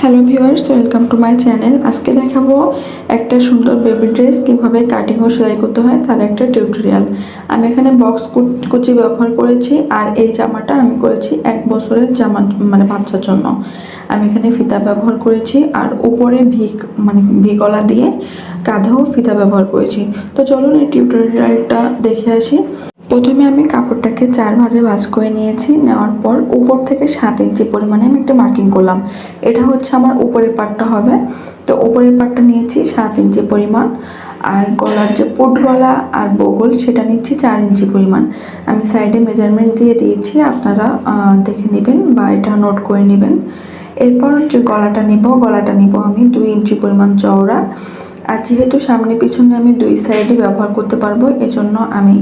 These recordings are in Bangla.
Hello viewers welcome to my channel আজকে দেখাবো একটা সুন্দর বেবি ড্রেস কীভাবে কাটিং ও সেলাই করতে হয়, তার একটা টিউটোরিয়াল আমি এখানে বক্স কুচি ব্যবহার করেছি আর এই জামাটা আমি করেছি এক বছরের জামা মানে বাচ্চার জন্য। আমি এখানে ফিতা ব্যবহার করেছি আর উপরে ভি মানে ভি গলা দিয়ে কাঁধেও ফিতা ব্যবহার করেছি। তো চলুন এই টিউটোরিয়ালটা দেখে আসি। প্রথমে আমি কাপড়টাকে চার ভাজে ভাজ করে নিয়েছি, নেওয়ার পর উপর থেকে সাত ইঞ্চি পরিমাণে আমি একটা মার্কিং করলাম। এটা হচ্ছে আমার উপরের পাটটা হবে। তো উপরের পাটটা নিয়েছি সাত ইঞ্চি পরিমাণ, আর গলার যে পুট গলা আর বগল সেটা নিচ্ছি চার ইঞ্চি পরিমাণ। আমি সাইডে মেজারমেন্ট দিয়ে দিয়েছি, আপনারা দেখে নেবেন বা এটা নোট করে নেবেন। এরপর যে গলাটা নিব গলাটা নিব আমি দুই ইঞ্চি পরিমাণ চওড়া। আর যেহেতু সামনে পিছনে আমি দুই সাইডে ব্যবহার করতে পারব, এজন্য আমি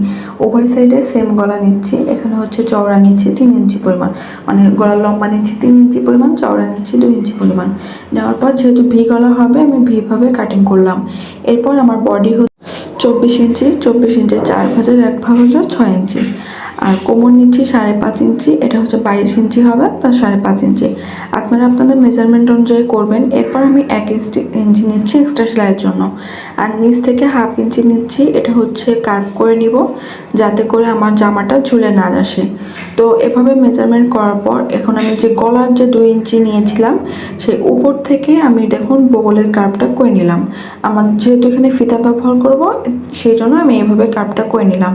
উভয় সাইডে সেম গলা নিচ্ছি। এখানে হচ্ছে চওড়া নিচ্ছি, তিন ইঞ্চি পরিমাণ। মানে গলা লম্বা নিচ্ছি, তিন ইঞ্চি পরিমাণ, চওড়া নিচ্ছি, দুই ইঞ্চি পরিমাণ। নেওয়ার পর যেহেতু ভি গলা হবে, আমি ভিভাবে কাটিং করলাম। এরপর আমার বডি হচ্ছে চব্বিশ ইঞ্চি চব্বিশ ইঞ্চি চার ভাজের এক ভাগ হচ্ছে ছয় ইঞ্চি। আর কোমর নিচ্ছি সাড়ে পাঁচ ইঞ্চি, এটা হচ্ছে বাইশ ইঞ্চি হবে তার সাড়ে পাঁচ ইঞ্চি। আপনারা আপনাদের মেজারমেন্ট অনুযায়ী করবেন, এরপর আমি এক ইঞ্চি ইঞ্চি নিচ্ছি এক্সট্রা সেলাইয়ের জন্য। আর নিচ থেকে হাফ ইঞ্চি নিচ্ছি, এটা হচ্ছে কার্ভ করে নিব, যাতে করে আমার জামাটা ঝুলে না আসে। তো এভাবে মেজারমেন্ট করার পর, এখন আমি যে গলার যে দুই ইঞ্চি নিয়েছিলাম, সেই উপর থেকে আমি দেখুন বগলের কার্ভটা করে নিলাম। আমার যেহেতু এখানে ফিতা ব্যবহার করব, সেই জন্য আমি এইভাবে কার্ভটা করে নিলাম।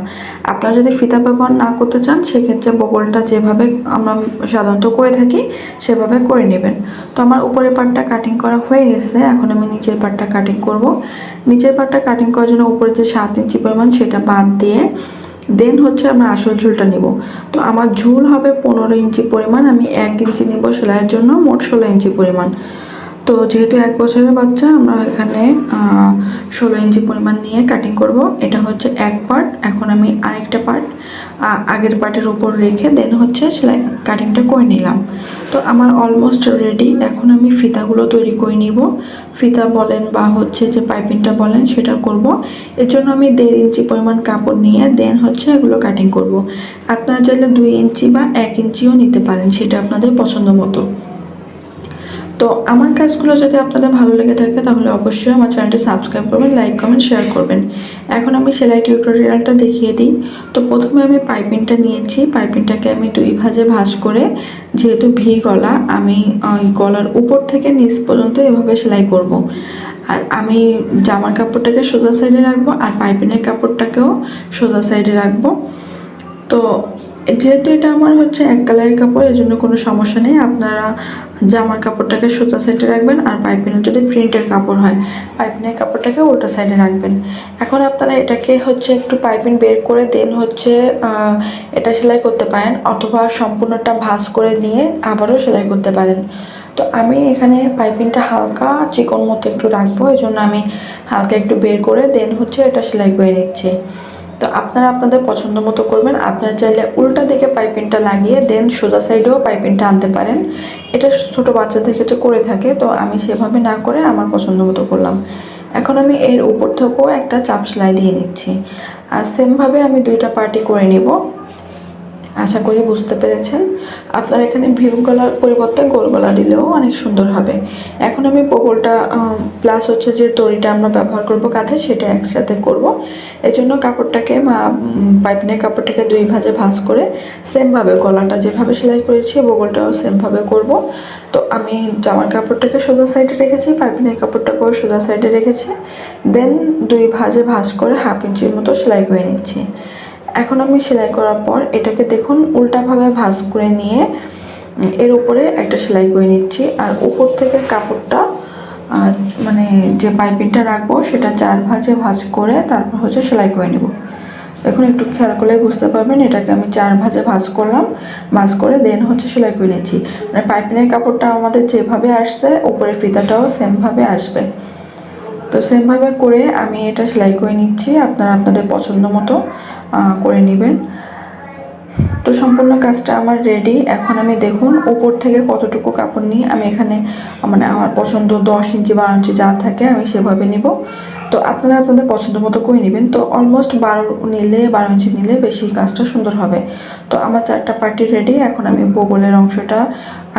আপনারা যদি ফিতা ব্যবহার না করতে চান, সেক্ষেত্রে বগলটা যেভাবে আমরা সাধারণত করে থাকি, সেভাবে করে নেবেন। তো আমার উপরের পাটটা কাটিং করা হয়ে গেছে, এখন আমি নিচের পাটটা কাটিং করব। নিচের পাটটা কাটিং করার জন্য উপরে যে সাত ইঞ্চি পরিমাণ সেটা বাদ দিয়ে দেন হচ্ছে আমরা আসল ঝুলটা নিব। তো আমার ঝুল হবে পনেরো ইঞ্চি পরিমাণ, আমি এক ইঞ্চি নিব সেলাইয়ের জন্য, মোট ষোলো ইঞ্চি পরিমাণ। তো যেহেতু এক বছরের বাচ্চা, আমরা এখানে ষোলো ইঞ্চি পরিমাণ নিয়ে কাটিং করব। এটা হচ্ছে এক পার্ট এখন আমি আরেকটা পার্ট আগের পার্টের উপর রেখে দেন হচ্ছে সেলাই কাটিংটা করে নিলাম। তো আমার অলমোস্ট রেডি এখন আমি ফিতাগুলো তৈরি করে নিব। ফিতা বলেন বা হচ্ছে যে পাইপিংটা বলেন, সেটা করব। এর জন্য আমি দেড় ইঞ্চি পরিমাণ কাপড় নিয়ে দেন হচ্ছে এগুলো কাটিং করব। আপনারা চাইলে দুই ইঞ্চি বা এক ইঞ্চিও নিতে পারেন, সেটা আপনাদের পছন্দ মতো। তো আমার কাজগুলো যদি আপনাদের ভালো লেগে থাকে, তাহলে অবশ্যই আমার চ্যানেলটি সাবস্ক্রাইব করবেন, লাইক, কমেন্ট, শেয়ার করবেন। এখন আমি সেলাই টিউটোরিয়ালটা দেখিয়ে দিই। তো প্রথমে আমি পাইপিংটা নিয়েছি। পাইপিংটাকে আমি দুই ভাজে ভাঁজ করে, যেহেতু ভি গলা, আমি গলার উপর থেকে নিচ পর্যন্ত এভাবে সেলাই করব। আর আমি জামার কাপড়টাকে সোজা সাইডে রাখব আর পাইপিংয়ের কাপড়টাকেও সোজা সাইডে রাখব। তো যেহেতু এটা আমার হচ্ছে এক কালারের কাপড় এর জন্য কোনো সমস্যা নেই। আপনারা জামার কাপড়টাকে সোজা সাইডে রাখবেন আর পাইপিনের যদি প্রিন্টের কাপড় হয় পাইপিনের কাপড়টাকে উল্টা সাইডে রাখবেন। এখন আপনারা এটাকে হচ্ছে একটু পাইপিন বের করে দেন হচ্ছে এটা সেলাই করতে পারেন অথবা সম্পূর্ণটা ভাঁজ করে নিয়ে আবারও সেলাই করতে পারেন। তো আমি এখানে পাইপিনটা হালকা চিকন মতো একটু রাখব এই জন্য আমি হালকা একটু বের করে দেন হচ্ছে এটা সেলাই করে নিচ্ছি। তো আপনারা আপনাদের পছন্দ মতো করবেন। আপনারা চাইলে উল্টা দিকে পাইপিংটা লাগিয়ে দেন সোজা সাইডেও পাইপিংটা আনতে পারেন। এটা ছোটো বাচ্চাদের ক্ষেত্রে করে থাকে, তো আমি সেভাবে না করে আমার পছন্দ মতো করলাম। এখন আমি এর উপর থেকেও একটা চাপ সেলাই দিয়ে নিচ্ছি। আর সেমভাবে আমি দুইটা পার্টি করে নিব। আশা করি বুঝতে পেরেছেন। আপনার এখানে ভিউ গলার পরিবর্তে গোল গলা দিলেও অনেক সুন্দর হবে। এখন আমি বগলটা প্লাস হচ্ছে যে তরিটা আমরা ব্যবহার করব কাঁধে, সেটা একসাথে করব। এই জন্য কাপড়টাকে পাইপিনের কাপড়টাকে দুই ভাজে ভাঁজ করে সেমভাবে গলাটা যেভাবে সেলাই করেছি, বগলটাও সেমভাবে করব। তো আমি জামার কাপড়টাকে সোজা সাইডে রেখেছি, পাইপিনের কাপড়টাকেও সোজা সাইডে রেখেছি। দেন দুই ভাজে ভাঁজ করে হাফ ইঞ্চির মতো সেলাই করে নিচ্ছি। এখন আমি সেলাই করার পর এটাকে দেখুন উল্টাভাবে ভাঁজ করে নিয়ে এর উপরে একটা সেলাই করে নিচ্ছি। আর উপর থেকে কাপড়টা মানে যে পাইপিংটা রাখব সেটা চার ভাঁজে ভাঁজ করে তারপর হচ্ছে সেলাই করে নেব। এখন একটু খেয়াল করলে বুঝতে পারবেন এটাকে আমি চার ভাঁজে ভাঁজ করলাম, ভাঁজ করে দেন হচ্ছে সেলাই করে নিচ্ছি। মানে পাইপিনের কাপড়টা আমাদের যেভাবে আসছে, উপরের ফিতাটাও সেমভাবে আসবে। তো সেমভাবে করে আমি এটা সেলাই করে নিচ্ছি। আপনারা আপনাদের পছন্দ মতো করে নেবেন। তো সম্পূর্ণ কাজটা আমার রেডি এখন আমি দেখুন উপর থেকে কতটুকু কাপড় নিয়ে আমি এখানে মানে আমার পছন্দ দশ ইঞ্চি, বারো ইঞ্চি যা থাকে আমি সেভাবে নিব। তো আপনারা আপনাদের পছন্দ মতো করে নেবেন। তো অলমোস্ট বারো নিলে, বারো ইঞ্চি নিলে বেশি কাজটা সুন্দর হবে। তো আমার চারটা পার্টি রেডি এখন আমি বগলের অংশটা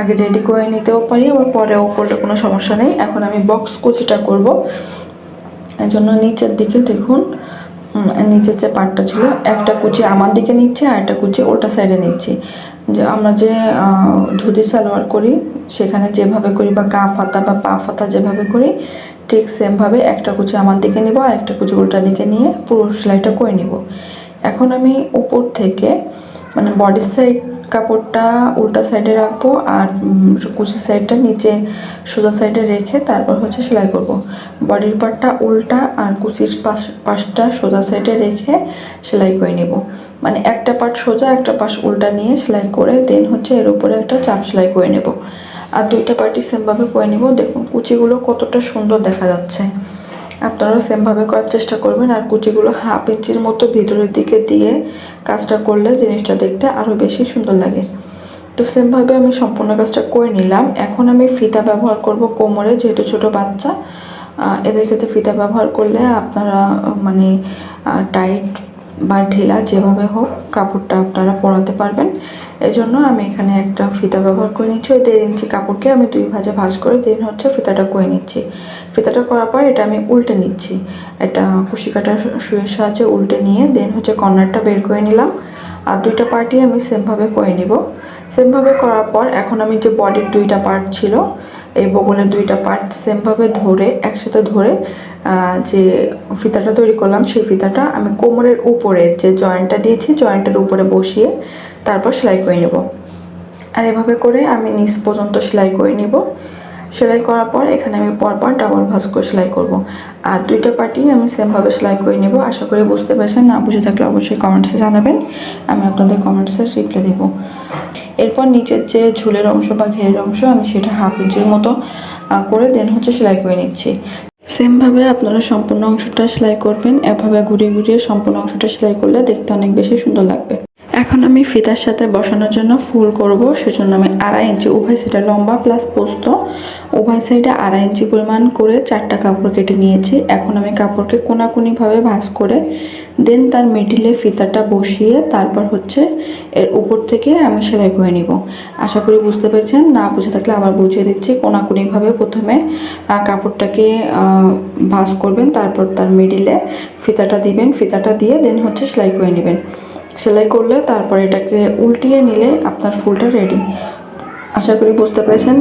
আগে রেডি করে নিতেও পারি, আবার পরেও করলে কোনো সমস্যা নেই। এখন আমি বক্স কুচিটা করব। এই জন্য নিচের দিকে দেখুন নিচের যে পার্টটা ছিল, একটা কুচি আমার দিকে নিচ্ছে আর একটা কুচি ওটা সাইডে নিচ্ছি। যে আমরা যে ধুতি সালোয়ার করি, সেখানে যেভাবে করি বা গা ফাতা বা পা ফাতা যেভাবে করি, ঠিক সেমভাবে একটা কুচি আমার দিকে নিব আর একটা কুচি উল্টা দিকে নিয়ে পুরো সেলাইটা করে নিব। এখন আমি উপর থেকে মানে বডির সাইড কাপড়টা উল্টা সাইডে রাখব আর কুচির সাইডটা নিচে সোজা সাইডে রেখে তারপর হচ্ছে সেলাই করব। বডির পার্টটা উল্টা আর কুচির পাশ, পাশটা সোজা সাইডে রেখে সেলাই করে নেব। মানে একটা পার্ট সোজা, একটা পাশ উল্টা নিয়ে সেলাই করে দেন হচ্ছে এর উপরে একটা চাপ সেলাই করে নেব। আর দুইটা পার্টি সেমভাবে করে নেব। দেখুন, কুচিগুলো কতটা সুন্দর দেখা যাচ্ছে। আপনারাও সেমভাবে করার চেষ্টা করবেন আর কুচিগুলো হাফ ইঞ্চির মতো ভিতরের দিকে দিয়ে কাজটা করলে জিনিসটা দেখতে আরও বেশি সুন্দর লাগে। তো সেমভাবে আমি সম্পূর্ণ কাজটা করে নিলাম। এখন আমি ফিতা ব্যবহার করব কোমরে, যেহেতু ছোট বাচ্চা এদের ক্ষেত্রে ফিতা ব্যবহার করলে আপনারা মানে টাইট বা ঢিলা যেভাবে হোক কাপড়টা আপনারা পরাতে পারবেন। এজন্য জন্য আমি এখানে একটা ফিতা ব্যবহার করে নিচ্ছি। ওই দেড় ইঞ্চি কাপড়কে আমি দুই ভাজে ভাজ করে দেন হচ্ছে ফিতাটা করে নিচ্ছি। ফিতাটা করার পর এটা আমি উল্টে নিচ্ছি। এটা কুশি কাটার শুয়ের সাহায্যে উল্টে নিয়ে দেন হচ্ছে কর্নারটা বের করে নিলাম। আর দুইটা পার্টই আমি সেমভাবে করে নিব। সেমভাবে করার পর এখন আমি যে বডির দুইটা পার্ট ছিল, এই বগলের দুইটা পার্ট সেমভাবে ধরে, একসাথে ধরে যে ফিতাটা তৈরি করলাম, সেই ফিতাটা আমি কোমরের উপরে যে জয়েন্টটা দিয়েছি জয়েন্টের উপরে বসিয়ে তারপর সেলাই করে নেব। আর এভাবে করে আমি নিচ পর্যন্ত সেলাই করে নিব। সেলাই করার পর এখানে আমি পরপর ডাবল ভাঁজ করে সেলাই করব। আর দুইটা পার্টি আমি সেমভাবে সেলাই করে নেব। আশা করি বুঝতে পেরেছেন। না বুঝে থাকলে অবশ্যই কমেন্টসে জানাবেন। আমি আপনাদের কমেন্টসে রিপ্লাই দেবো। এরপর নিচের যে ঝুলের অংশ বা ঘেরের অংশ, আমি সেটা হাফ ইঞ্চির মতো করে দেন হচ্ছে সেলাই করে নিচ্ছি। সেমভাবে আপনারা সম্পূর্ণ অংশটা সেলাই করবেন। এভাবে ঘুরিয়ে ঘুরিয়ে সম্পূর্ণ অংশটা সেলাই করলে দেখতে অনেক বেশি সুন্দর লাগবে। এখন আমি ফিতার সাথে বসানোর জন্য ফুল করব, সেজন্য আমি আড়াই ইঞ্চি উভয় সাইডে লম্বা প্লাস পোস্ত। উভয় সাইডে আড়াই ইঞ্চি পরিমাণ করে চারটা কাপড় কেটে নিয়েছি। এখন আমি কাপড়কে কোনাকুনিভাবে ভাঁজ করে দেন তার মিডিলে ফিতাটা বসিয়ে তারপর হচ্ছে এর উপর থেকে আমি সেলাই করে নিব। আশা করি বুঝতে পেরেছেন। না বুঝে থাকলে আবার বুঝিয়ে দিচ্ছি। কোনাকুনিভাবে প্রথমে কাপড়টাকে ভাঁজ করবেন, তারপর তার মিডিলে ফিতাটা দিবেন। ফিতাটা দিয়ে দেন হচ্ছে সেলাই করে নেবেন। সেলাই করলে তারপরে এটাকে উল্টিয়ে নিলে আপনার ফুলটা রেডি আশা করি বুঝতে পেরেছেন।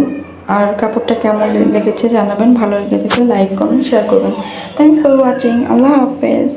আর কাপড়টা কেমন লেগেছে জানাবেন। ভালো লেগে থাকলে লাইক করুন শেয়ার করবেন। থ্যাংকস ফর ওয়াচিং আল্লাহ হাফেজ।